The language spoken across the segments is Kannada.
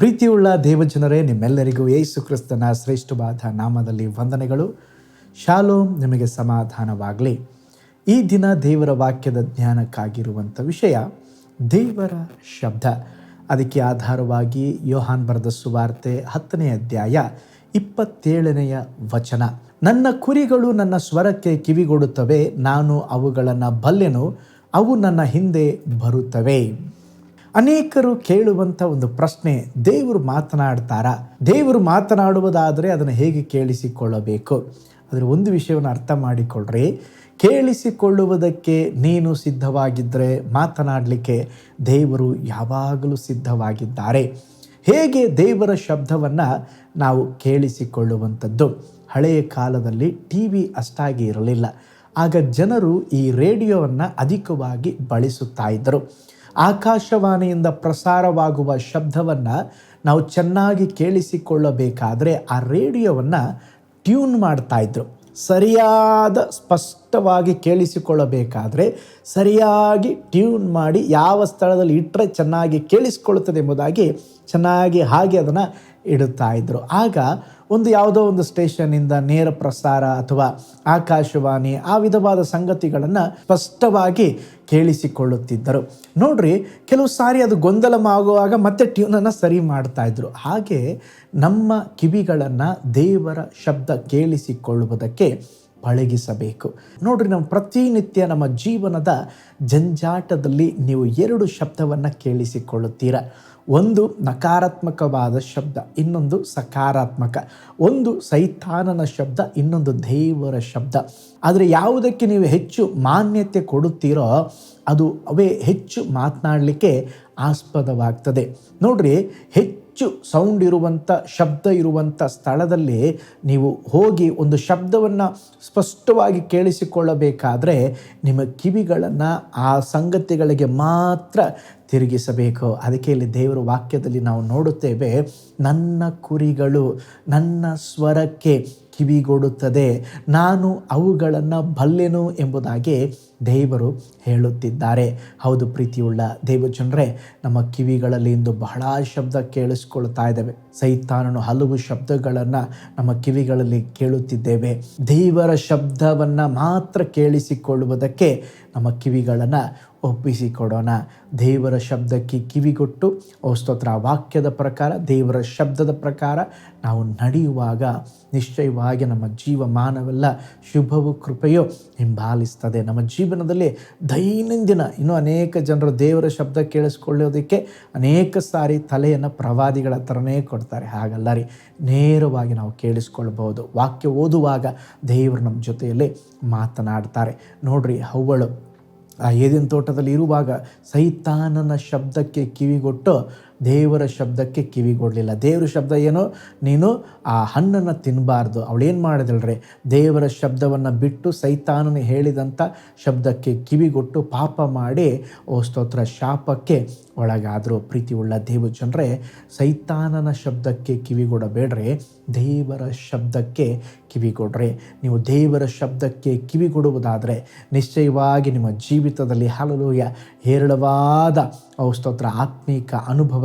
ಪ್ರೀತಿಯುಳ್ಳ ದೇವಜನರೇ, ನಿಮ್ಮೆಲ್ಲರಿಗೂ ಯೇಸು ಕ್ರಿಸ್ತನ ಶ್ರೇಷ್ಠವಾದ ನಾಮದಲ್ಲಿ ವಂದನೆಗಳು. ಶಾಲೋಮ್, ನಿಮಗೆ ಸಮಾಧಾನವಾಗಲಿ. ಈ ದಿನ ದೇವರ ವಾಕ್ಯದ ಜ್ಞಾನಕ್ಕಾಗಿರುವಂಥ ವಿಷಯ, ದೇವರ ಶಬ್ದ. ಅದಕ್ಕೆ ಆಧಾರವಾಗಿ ಯೋಹಾನ್ ಬರೆದ ಸುವಾರ್ತೆ ಹತ್ತನೇ ಅಧ್ಯಾಯ ಇಪ್ಪತ್ತೇಳನೆಯ ವಚನ. ನನ್ನ ಕುರಿಗಳು ನನ್ನ ಸ್ವರಕ್ಕೆ ಕಿವಿಗೊಡುತ್ತವೆ, ನಾನು ಅವುಗಳನ್ನು ಬಲ್ಲೆನು, ಅವು ನನ್ನ ಹಿಂದೆ ಬರುತ್ತವೆ. ಅನೇಕರು ಕೇಳುವಂಥ ಒಂದು ಪ್ರಶ್ನೆ, ದೇವರು ಮಾತನಾಡ್ತಾರಾ? ದೇವರು ಮಾತನಾಡುವುದಾದರೆ ಅದನ್ನು ಹೇಗೆ ಕೇಳಿಸಿಕೊಳ್ಳಬೇಕು? ಅದರ ಒಂದು ವಿಷಯವನ್ನು ಅರ್ಥ ಮಾಡಿಕೊಳ್ಳ್ರಿ ಕೇಳಿಸಿಕೊಳ್ಳುವುದಕ್ಕೆ ನೀನು ಸಿದ್ಧವಾಗಿದ್ದರೆ ಮಾತನಾಡಲಿಕ್ಕೆ ದೇವರು ಯಾವಾಗಲೂ ಸಿದ್ಧವಾಗಿದ್ದಾರೆ. ಹೇಗೆ ದೇವರ ಶಬ್ದವನ್ನು ನಾವು ಕೇಳಿಸಿಕೊಳ್ಳುವಂಥದ್ದು? ಹಳೆಯ ಕಾಲದಲ್ಲಿ ಟಿ ವಿ ಅಷ್ಟಾಗಿ ಇರಲಿಲ್ಲ. ಆಗ ಜನರು ಈ ರೇಡಿಯೋವನ್ನು ಅಧಿಕವಾಗಿ ಬಳಸುತ್ತಾ ಇದ್ದರು. ಆಕಾಶವಾಣಿಯಿಂದ ಪ್ರಸಾರವಾಗುವ ಶಬ್ದವನ್ನು ನಾವು ಚೆನ್ನಾಗಿ ಕೇಳಿಸಿಕೊಳ್ಳಬೇಕಾದರೆ ಆ ರೇಡಿಯೋವನ್ನು ಟ್ಯೂನ್ ಮಾಡ್ತಾ ಇದ್ರು. ಸರಿಯಾದ ಸ್ಪಷ್ಟವಾಗಿ ಕೇಳಿಸಿಕೊಳ್ಳಬೇಕಾದರೆ ಸರಿಯಾಗಿ ಟ್ಯೂನ್ ಮಾಡಿ ಯಾವ ಸ್ಥಳದಲ್ಲಿ ಇಟ್ಟರೆ ಚೆನ್ನಾಗಿ ಕೇಳಿಸಿಕೊಳ್ಳುತ್ತದೆ ಎಂಬುದಾಗಿ ಚೆನ್ನಾಗಿ ಹಾಗೆ ಅದನ್ನು ಇಡುತ್ತಾ ಇದ್ದರು ಆಗ ಒಂದು ಯಾವುದೋ ಒಂದು ಸ್ಟೇಷನ್ನಿಂದ ನೇರ ಪ್ರಸಾರ ಅಥವಾ ಆಕಾಶವಾಣಿ ಆ ವಿಧವಾದ ಸಂಗತಿಗಳನ್ನು ಸ್ಪಷ್ಟವಾಗಿ ಕೇಳಿಸಿಕೊಳ್ಳುತ್ತಿದ್ದರು. ನೋಡ್ರಿ, ಕೆಲವು ಸಾರಿ ಅದು ಗೊಂದಲವಾಗುವಾಗ ಮತ್ತೆ ಟ್ಯೂನನ್ನು ಸರಿ ಮಾಡ್ತಾ ಇದ್ರು. ಹಾಗೆ ನಮ್ಮ ಕಿವಿಗಳನ್ನು ದೇವರ ಶಬ್ದ ಕೇಳಿಸಿಕೊಳ್ಳುವುದಕ್ಕೆ ಪಳಗಿಸಬೇಕು. ನೋಡ್ರಿ ನಾವು ಪ್ರತಿನಿತ್ಯ ನಮ್ಮ ಜೀವನದ ಜಂಜಾಟದಲ್ಲಿ ನೀವು ಎರಡು ಶಬ್ದವನ್ನು ಕೇಳಿಸಿಕೊಳ್ಳುತ್ತೀರ. ಒಂದು ನಕಾರಾತ್ಮಕವಾದ ಶಬ್ದ, ಇನ್ನೊಂದು ಸಕಾರಾತ್ಮಕ. ಒಂದು ಸೈತಾನನ ಶಬ್ದ, ಇನ್ನೊಂದು ದೇವರ ಶಬ್ದ. ಆದರೆ ಯಾವುದಕ್ಕೆ ನೀವು ಹೆಚ್ಚು ಮಾನ್ಯತೆ ಕೊಡುತ್ತೀರೋ, ಅದು ಅವೇ ಹೆಚ್ಚು ಮಾತನಾಡಲಿಕ್ಕೆ ಆಸ್ಪದವಾಗ್ತದೆ. ನೋಡ್ರಿ, ಹೆಚ್ಚು ಸೌಂಡ್ ಇರುವಂಥ ಶಬ್ದ ಇರುವಂಥ ಸ್ಥಳದಲ್ಲಿ ನೀವು ಹೋಗಿ ಒಂದು ಶಬ್ದವನ್ನು ಸ್ಪಷ್ಟವಾಗಿ ಕೇಳಿಸಿಕೊಳ್ಳಬೇಕಾದ್ರೆ ನಿಮ್ಮ ಕಿವಿಗಳನ್ನು ಆ ಸಂಗತಿಗಳಿಗೆ ಮಾತ್ರ ತಿರುಗಿಸಬೇಕು. ಅದಕ್ಕೆ ಇಲ್ಲಿ ದೇವರ ವಾಕ್ಯದಲ್ಲಿ ನಾವು ನೋಡುತ್ತೇವೆ, ನನ್ನ ಕುರಿಗಳು ನನ್ನ ಸ್ವರಕ್ಕೆ ಕಿವಿಗೊಡುತ್ತದೆ. ನಾನು ಅವುಗಳನ್ನು ಬಲ್ಲೆನು ಎಂಬುದಾಗಿ ದೇವರು ಹೇಳುತ್ತಿದ್ದಾರೆ. ಹೌದು ಪ್ರೀತಿಯುಳ್ಳ ದೇವಜನರೇ, ನಮ್ಮ ಕಿವಿಗಳಲ್ಲಿ ಇಂದು ಬಹಳ ಶಬ್ದ ಕೇಳಿಸ್ಕೊಳ್ತಾ ಇದ್ದಾವೆ. ಸೈತಾನನು ಹಲವು ಶಬ್ದಗಳನ್ನು ನಮ್ಮ ಕಿವಿಗಳಲ್ಲಿ ಕೇಳುತ್ತಿದ್ದೇವೆ. ದೇವರ ಶಬ್ದವನ್ನು ಮಾತ್ರ ಕೇಳಿಸಿಕೊಳ್ಳುವುದಕ್ಕೆ ನಮ್ಮ ಕಿವಿಗಳನ್ನು ಒಪ್ಪಿಸಿಕೊಡೋಣ. ದೇವರ ಶಬ್ದಕ್ಕೆ ಕಿವಿಗೊಟ್ಟು ಸ್ತೋತ್ರ ವಾಕ್ಯದ ಪ್ರಕಾರ, ದೇವರ ಶಬ್ದದ ಪ್ರಕಾರ ನಾವು ನಡೆಯುವಾಗ ನಿಶ್ಚಯವಾಗಿ ನಮ್ಮ ಜೀವಮಾನವೆಲ್ಲ ಶುಭವು ಕೃಪೆಯೋ ಹಿಂಬಾಲಿಸ್ತದೆ. ನಮ್ಮ ಜೀವನದಲ್ಲಿ ದೈನಂದಿನ ಇನ್ನೂ ಅನೇಕ ಜನರು ದೇವರ ಶಬ್ದ ಕೇಳಿಸ್ಕೊಳ್ಳೋದಕ್ಕೆ ಅನೇಕ ಸಾರಿ ತಲೆಯನ್ನು ಪ್ರವಾದಿಗಳ ಥರನೇ ಕೊಡ್ತಾರೆ. ಹಾಗಲ್ಲ ರೀ ನೇರವಾಗಿ ನಾವು ಕೇಳಿಸ್ಕೊಳ್ಬೋದು ವಾಕ್ಯ ಓದುವಾಗ ದೇವರು ನಮ್ಮ ಜೊತೆಯಲ್ಲಿ ಮಾತನಾಡ್ತಾರೆ. ನೋಡ್ರಿ, ಹವ್ವಳು ಆ ಏದಿನ ತೋಟದಲ್ಲಿ ಇರುವಾಗ ಸೈತಾನನ ಶಬ್ದಕ್ಕೆ ಕಿವಿಗೊಟ್ಟು ದೇವರ ಶಬ್ದಕ್ಕೆ ಕಿವಿಗೊಡಲಿಲ್ಲ ದೇವರ ಶಬ್ದ ಏನೋ? ನೀನು ಆ ಹಣ್ಣನ್ನು ತಿನ್ನಬಾರ್ದು ಅವಳೇನು ಮಾಡಿದಳ್ರೆ? ದೇವರ ಶಬ್ದವನ್ನು ಬಿಟ್ಟು ಸೈತಾನನು ಹೇಳಿದಂಥ ಶಬ್ದಕ್ಕೆ ಕಿವಿಗೊಟ್ಟು ಪಾಪ ಮಾಡಿ, ಓ ಸ್ತೋತ್ರ, ಶಾಪಕ್ಕೆ ಒಳಗಾದರೂ ಪ್ರೀತಿ ಉಳ್ಳ ದೇವ ಜನರೇ ಸೈತಾನನ ಶಬ್ದಕ್ಕೆ ಕಿವಿಗೊಡಬೇಡ್ರೆ ದೇವರ ಶಬ್ದಕ್ಕೆ ಕಿವಿಗೊಡ್ರಿ ನೀವು ದೇವರ ಶಬ್ದಕ್ಕೆ ಕಿವಿಗೊಡುವುದಾದರೆ ನಿಶ್ಚಯವಾಗಿ ನಿಮ್ಮ ಜೀವಿತದಲ್ಲಿ, ಹಲಲುಯ, ಹೇರಳವಾದ ಸ್ತೋತ್ರ, ಆತ್ಮೀಕ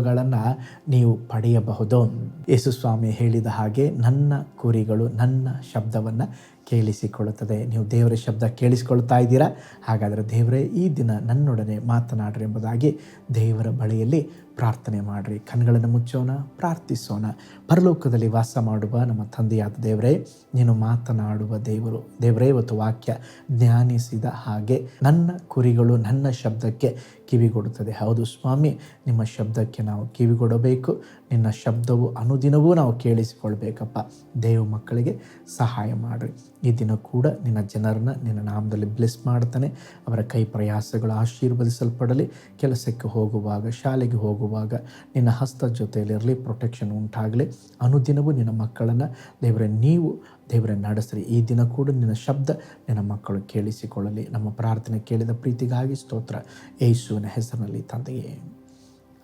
ಅನುಭವಗಳನ್ನು ನೀವು ಪಡೆಯಬಹುದು. ಯೇಸುಸ್ವಾಮಿ ಹೇಳಿದ ಹಾಗೆ ನನ್ನ ಕುರಿಗಳು ನನ್ನ ಶಬ್ದವನ್ನು ಕೇಳಿಸಿಕೊಳ್ಳುತ್ತದೆ. ನೀವು ದೇವರ ಶಬ್ದ ಕೇಳಿಸಿಕೊಳ್ತಾ ಇದ್ದೀರಾ? ಹಾಗಾದರೆ ದೇವರೇ, ಈ ದಿನ ನನ್ನೊಡನೆ ಮಾತನಾಡ್ರಿ ಎಂಬುದಾಗಿ ದೇವರ ಬಳಿಯಲ್ಲಿ ಪ್ರಾರ್ಥನೆ ಮಾಡಿರಿ, ಕಣ್ಗಳನ್ನು ಮುಚ್ಚೋಣ, ಪ್ರಾರ್ಥಿಸೋಣ. ಪರಲೋಕದಲ್ಲಿ ವಾಸ ಮಾಡುವ ನಮ್ಮ ತಂದೆಯಾದ ದೇವರೇ, ನೀನು ಮಾತನಾಡುವ ದೇವರು, ದೇವರೇ ಇವತ್ತು ವಾಕ್ಯ ಜ್ಞಾನಿಸಿದ ಹಾಗೆ ನನ್ನ ಕುರಿಗಳು ನನ್ನ ಶಬ್ದಕ್ಕೆ ಕಿವಿಗೊಡುತ್ತದೆ. ಹೌದು ಸ್ವಾಮಿ, ನಿಮ್ಮ ಶಬ್ದಕ್ಕೆ ನಾವು ಕಿವಿಗೊಡಬೇಕು, ನಿನ್ನ ಶಬ್ದವು ಅನುದಿನವೂ ನಾವು ಕೇಳಿಸಿಕೊಳ್ಬೇಕಪ್ಪ. ದೇವ ಮಕ್ಕಳಿಗೆ ಸಹಾಯ ಮಾಡಿರಿ. ಈ ದಿನ ಕೂಡ ನಿನ್ನ ಜನರನ್ನ ನಿನ್ನ ನಾಮದಲ್ಲಿ ಬ್ಲೆಸ್ ಮಾಡ್ತಾನೆ. ಅವರ ಕೈ ಪ್ರಯಾಸಗಳು ಆಶೀರ್ವದಿಸಲ್ಪಡಲಿ. ಕೆಲಸಕ್ಕೆ ಹೋಗುವಾಗ, ಶಾಲೆಗೆ ಹೋಗುವಾಗ ನಿನ್ನ ಹಸ್ತ ಜೊತೆಯಲ್ಲಿರಲಿ ಪ್ರೊಟೆಕ್ಷನ್ ಉಂಟಾಗಲಿ. ಅನುದಿನವೂ ನಿನ್ನ ಮಕ್ಕಳನ್ನು, ದೇವರ ನೀವು, ದೇವರ ನಡೆಸ್ರಿ. ಈ ದಿನ ಕೂಡ ನಿನ್ನ ಶಬ್ದ ನಿನ್ನ ಮಕ್ಕಳು ಕೇಳಿಸಿಕೊಳ್ಳಲಿ. ನಮ್ಮ ಪ್ರಾರ್ಥನೆ ಕೇಳಿದ ಪ್ರೀತಿಗಾಗಿ ಸ್ತೋತ್ರ. ಯೇಸುವಿನ ಹೆಸರಿನಲ್ಲಿ ತಂದೆಯೇ.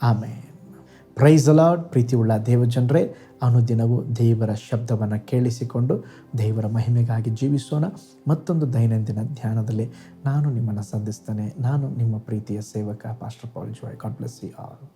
ಆಮೇಲೆ ಪ್ರೈಸ್ ಅಲಾಡ್ ಪ್ರೀತಿಯುಳ್ಳ ದೇವಜನರೇ, ಅನುದಿನವೂ ದೇವರ ಶಬ್ದವನ್ನು ಕೇಳಿಸಿಕೊಂಡು ದೇವರ ಮಹಿಮೆಗಾಗಿ ಜೀವಿಸೋಣ. ಮತ್ತೊಂದು ದೈನಂದಿನ ಧ್ಯಾನದಲ್ಲಿ ನಾನು ನಿಮ್ಮನ್ನು ಸಂಧಿಸ್ತೇನೆ. ನಾನು ನಿಮ್ಮ ಪ್ರೀತಿಯ ಸೇವಕ pastor Paul Joy God you all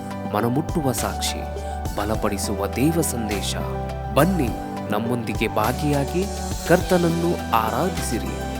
ಮನಮುಟ್ಟುವ ಸಾಕ್ಷಿ ಬಲಪಡಿಸುವ ದೇವ ಸಂದೇಶ. ಬನ್ನಿ ನಮ್ಮೊಂದಿಗೆ ಭಾಗಿಯಾಗಿ ಕರ್ತನನ್ನು ಆರಾಧಿಸಿರಿ.